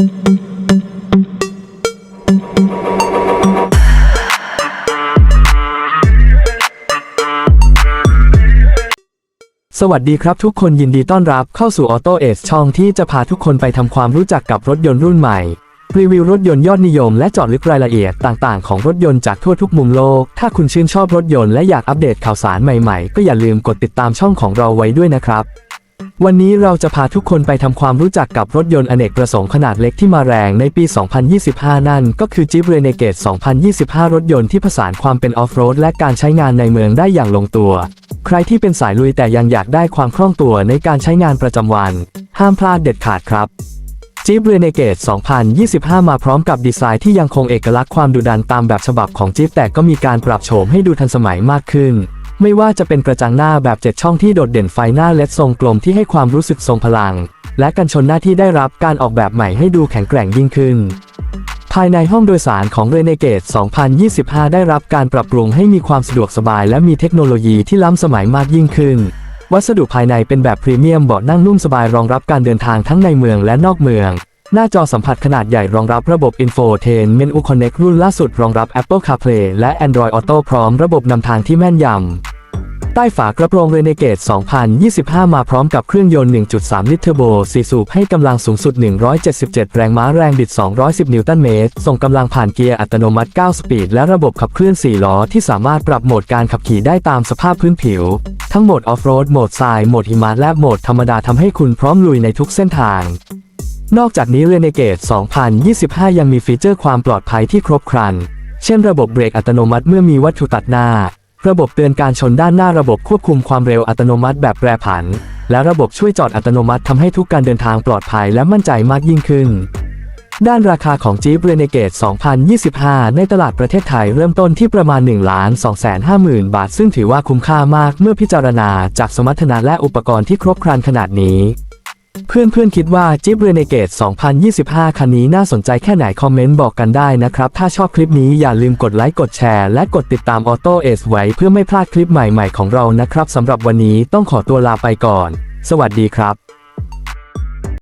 สวัสดีครับทุกคนยินดีต้อนรับเข้าสู่ Auto a c e ช่องที่จะพาทุกคนไปทำความรู้จักกับรถยนต์รุ่นใหม่ รีวิวรถยนต์ยอดนิยมและเจาะลึกรายละเอียดต่างๆ ของรถยนต์จากทั่วทุกมุมโลก ถ้าคุณชื่นชอบรถยนต์และอยากอัปเดตข่าวสารใหม่ๆ ก็อย่าลืมกดติดตามช่องของเราไว้ด้วยนะครับ วันนี้เราจะพาทุกคนไปทำความรู้จักกับรถยนต์อเนกประสงค์ขนาดเล็กที่มาแรงในปี 2025 นั่นก็คือ Jeep Renegade 2025 รถยนต์ที่ผสานความเป็นออฟโรดและการใช้งานในเมืองได้อย่างลงตัว ใครที่เป็นสายลุยแต่ยังอยากได้ความคล่องตัวในการใช้งานประจำวัน ห้ามพลาดเด็ดขาดครับ Jeep Renegade 2025 มาพร้อมกับดีไซน์ที่ยังคงเอกลักษณ์ความดุดันตามแบบฉบับของ Jeep แต่ก็มีการปรับโฉมให้ดูทันสมัยมากขึ้น ไม่ว่าจะเป็นกระจังหน้าแบบ 7 ช่องที่โดดเด่นไฟหน้าเลดทรงกลมที่ให้ความรู้สึกทรงพลัง และกันชนหน้าที่ได้รับการออกแบบใหม่ให้ดูแข็งแกร่งยิ่งขึ้น ภายในห้องโดยสารของ Renegade 2025 ได้รับการปรับปรุงให้มีความสะดวกสบาย และมีเทคโนโลยีที่ล้ำสมัยมากยิ่งขึ้น วัสดุภายในเป็นแบบพรีเมียมเบาะนั่งนุ่มสบายรองรับการเดินทางทั้งในเมืองและนอกเมืองหน้าจอสัมผัสขนาดใหญ่รองรับระบบ Infotainment U Connect รุ่นล่าสุดรองรับ Apple CarPlay และ Android Auto พร้อมระบบนำทางที่แม่นยำ ใต้ฝากระโปรง Renegade 2025 มาพร้อมกับเครื่องยนต์ 1.3 ลิตรเทอร์โบ4สูบให้กำลังสูงสุด 177 แรงม้าแรงบิด 210 นิวตันเมตร ส่งกำลังผ่านเกียร์อัตโนมัติ 9 สปีด และระบบขับเคลื่อน 4 ล้อ ที่สามารถปรับโหมดการขับขี่ได้ตามสภาพพื้นผิว ทั้งโหมดออฟโรด โหมดทราย โหมดหิมะ และโหมดธรรมดาทำให้คุณพร้อมลุยในทุกเส้นทางนอกจากนี้ Renegade 2025 ยังมีฟีเจอร์ความปลอดภัยที่ครบครัน เช่นระบบเบรกอัตโนมัติเมื่อมีวัตถุตัดหน้า ระบบเตือนการชนด้านหน้าระบบควบคุมความเร็วอัตโนมัติแบบแปรผัน และระบบช่วยจอดอัตโนมัติทำให้ทุกการเดินทางปลอดภัยและมั่นใจมากยิ่งขึ้น ด้านราคาของ Jeep Renegade 2025 ในตลาดประเทศไทยเริ่มต้นที่ประมาณ 1 2 5 0 0 0 0 บาท ซึ่งถือว่าคุ้มค่ามากเมื่อพิจารณาจากสมรรถนะและอุปกรณ์ที่ครบครันขนาดนี้ เพื่อนเพื่อนๆคิดว่าจิ๊บเรเนเกต2025 คันนี้น่าสนใจแค่ไหนคอมเมนต์บอกกันได้นะครับ ถ้าชอบคลิปนี้อย่าลืมกดไลค์กดแชร์และกดติดตามออโต้เอสไว้เพื่อไม่พลาดคลิปใหม่ๆของเรานะครับสำหรับวันนี้ต้องขอตัวลาไปก่อน สวัสดีครับ